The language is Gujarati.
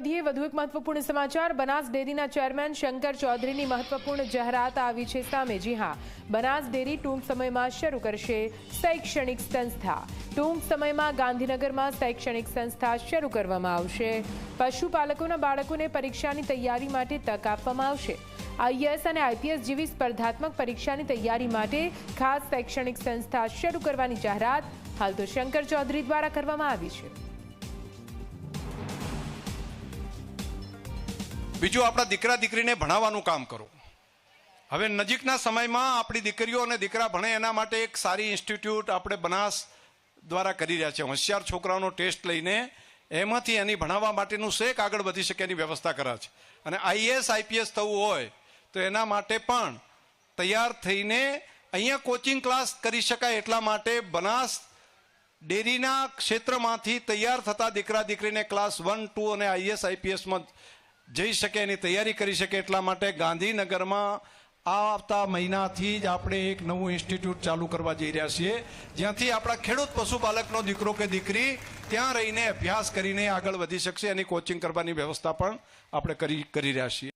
વધીએ, વધુ એક મહત્વપૂર્ણ સમાચાર. બનાસ ડેરીના ચેરમેન શંકર ચૌધરીની મહત્વપૂર્ણ જાહેરાત આવી છે સામે. જી હા, બનાસ ડેરી ટૂંક સમયમાં શરૂ કરશે શૈક્ષણિક સંસ્થા. ટૂંક સમયમાં ગાંધીનગરમાં શૈક્ષણિક સંસ્થા શરૂ કરવામાં આવશે. પશુપાલકોના બાળકોને પરીક્ષાની તૈયારી માટે તક આપવામાં આવશે. આઈએસ અને આઈપીએસ જેવી સ્પર્ધાત્મક પરીક્ષાની તૈયારી માટે ખાસ શૈક્ષણિક સંસ્થા શરૂ કરવાની જાહેરાત હાલ તો શંકર ચૌધરી દ્વારા કરવામાં આવી છે. બીજું આપણા દીકરા દીકરીને ભણાવવાનું કામ કરો. હવે નજીકના સમયમાં આપણી દીકરીઓ અને દીકરા ભણે એના માટે એક સારી ઇન્સ્ટિટ્યૂટ આપણે બનાસ દ્વારા કરી રહ્યા છે. હોશિયાર છોકરાઓનો ટેસ્ટ લઈને એમાંથી એની ભણાવવા માટેનું શેક આગળ વધી શકે એની વ્યવસ્થા કરા છે. અને આઈએસ આઈપીએસ થવું હોય તો એના માટે પણ તૈયાર થઈને અહીંયા કોચિંગ ક્લાસ કરી શકાય એટલા માટે બનાસ ડેરીના ક્ષેત્રમાંથી તૈયાર થતા દીકરા દીકરીને ક્લાસ વન, ટુ અને આઈએસ આઈપીએસમાં જઈ શકે એની તૈયારી કરી શકે એટલા માટે ગાંધીનગરમાં આવતા મહિનાથી જ આપણે એક નવું ઇન્સ્ટિટ્યૂટ ચાલુ કરવા જઈ રહ્યા છીએ. જ્યાંથી આપણા ખેડૂત પશુપાલકનો દીકરો કે દીકરી ત્યાં રહીને અભ્યાસ કરીને આગળ વધી શકશે એની કોચિંગ કરવાની વ્યવસ્થા પણ આપણે કરી કરી રહ્યા છીએ.